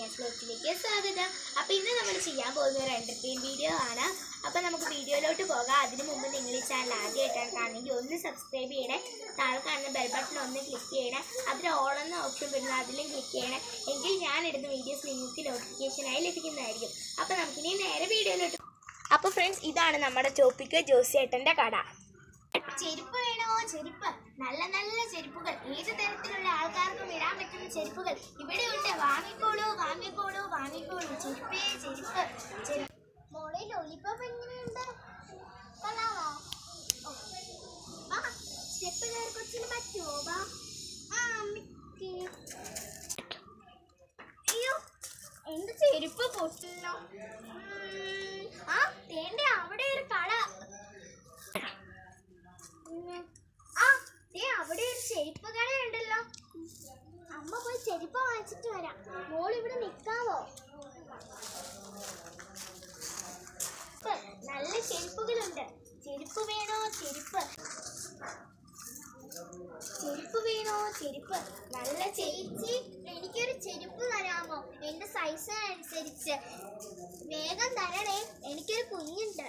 നിയാസ് ബ്ലോഗിലേക്ക് സ്വാഗതം. അപ്പോൾ ഇന്ന് നമ്മൾ ചെയ്യാൻ പോകുന്ന ഒരു എന്റർടൈൻ വീഡിയോ ആണ്. അപ്പോൾ നമുക്ക് വീഡിയോയിലോട്ട് പോകാം. അതിന് മുമ്പ് നിങ്ങൾ ഈ ചാനൽ ആദ്യമായിട്ടാണ് കാണുമെങ്കിൽ ഒന്ന് സബ്സ്ക്രൈബ് ചെയ്യണേ. താഴെ കാണുന്ന ബെൽ ബട്ടൺ ഒന്ന് ക്ലിക്ക് ചെയ്യണേ. അതിൽ ഓളെന്ന ഓപ്ഷൻ വരുന്നത് അതിലും ക്ലിക്ക് ചെയ്യണേ. എങ്കിൽ ഞാൻ ഇടുന്ന വീഡിയോസ് നിങ്ങൾക്ക് നോട്ടിഫിക്കേഷനായി ലഭിക്കുന്നതായിരിക്കും. അപ്പോൾ നമുക്കിനി നേരെ വീഡിയോയിലോട്ട് അപ്പോൾ ഫ്രണ്ട്സ് ഇതാണ് നമ്മുടെ ടോപ്പിക്ക് ജോസിയേട്ടന്റെ കട. ചെരുപ്പ് വേണോ? ചെരുപ്പ്. നല്ല നല്ല ചെരുപ്പുകൾ. ഏത് തരത്തിലുള്ള ആൾക്കാർക്കും ഇടാൻ പറ്റുന്ന ചെരുപ്പുകൾ ഇവിടെ ഉണ്ട്. വാങ്ങിക്കോളൂ വാങ്ങിക്കോളൂ വാങ്ങിക്കോളൂ ചെരുപ്പേ ചെരുപ്പ് ചെരുപ്പ്. മോളെ ലോലിപ്പോപ്പ് എങ്ങനെയുണ്ട്? കൊള്ളാമോ? ഓ. ആ സ്റ്റെപ്പ് കയറി കൊച്ചിന് പറ്റുമോ വാ. ആ അയ്യോ എന്റെ ചെരുപ്പ് പൊട്ടില്ലോ ആ തേണ്ട അവിടെ ഒരു കട. ആ അവിടെ ഒരു ചെരുപ്പ് കടയുണ്ടല്ലോ ചെരുപ്പ് വാങ്ങിച്ചിട്ട് വരാം. മോൾ ഇവിടെ നിൽക്കാവോ നല്ല ചെരുപ്പുകളുണ്ട്. ചെരുപ്പ് വേണോ? ചെരുപ്പ്. ചെരുപ്പ് വേണോ? ചെരുപ്പ്. നല്ല ചേച്ചി എനിക്കൊരു ചെരുപ്പ് തരാമോ? എന്റെ സൈസ് അനുസരിച്ച്. വേഗം തരണേ. എനിക്കൊരു കുഞ്ഞുണ്ട്.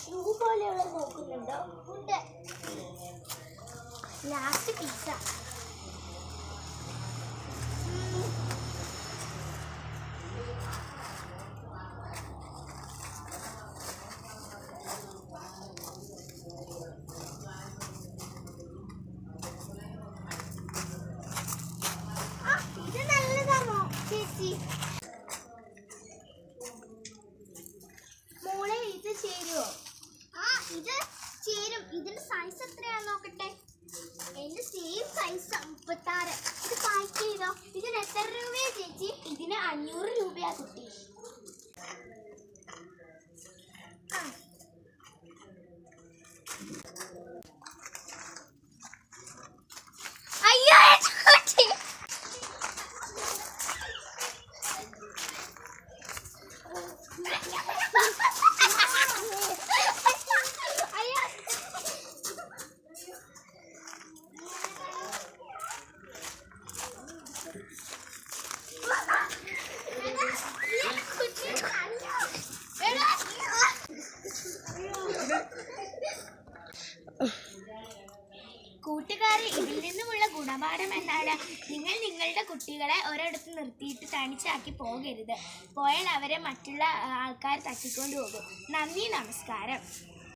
ഷൂ പോലെയുള്ള നോക്കുന്നുണ്ടോ? ഉണ്ട്. ലാസ്റ്റ് പിസ്സ ചേരുവോ? ആ ഇത് ചേരും. ഇതിന്റെ സൈസ് എത്രയാന്ന് നോക്കട്ടെ. എന്റെ സെയിം സൈസ് മുപ്പത്താറ്. ഇത് പാക്ക് ചെയ്തോ? ഇതിന് എത്ര രൂപയാ ചേച്ചി? ഇതിന് അഞ്ഞൂറ് രൂപയാ കുട്ടി. ആ. അയ്യോ എന്റെ കുട്ടി. അയ്യോ കൂട്ടുകാരെ ഇതിൽ നിന്നുമുള്ള ഗുണപാഠം എന്താണ്? നിങ്ങൾ നിങ്ങളുടെ കുട്ടികളെ ഒരിടത്ത് നിർത്തിയിട്ട് തനിച്ചാക്കി പോകരുത്. പോയാൽ അവരെ മറ്റുള്ള ആൾക്കാർ തട്ടിക്കൊണ്ടു പോകും. നന്ദി നമസ്കാരം.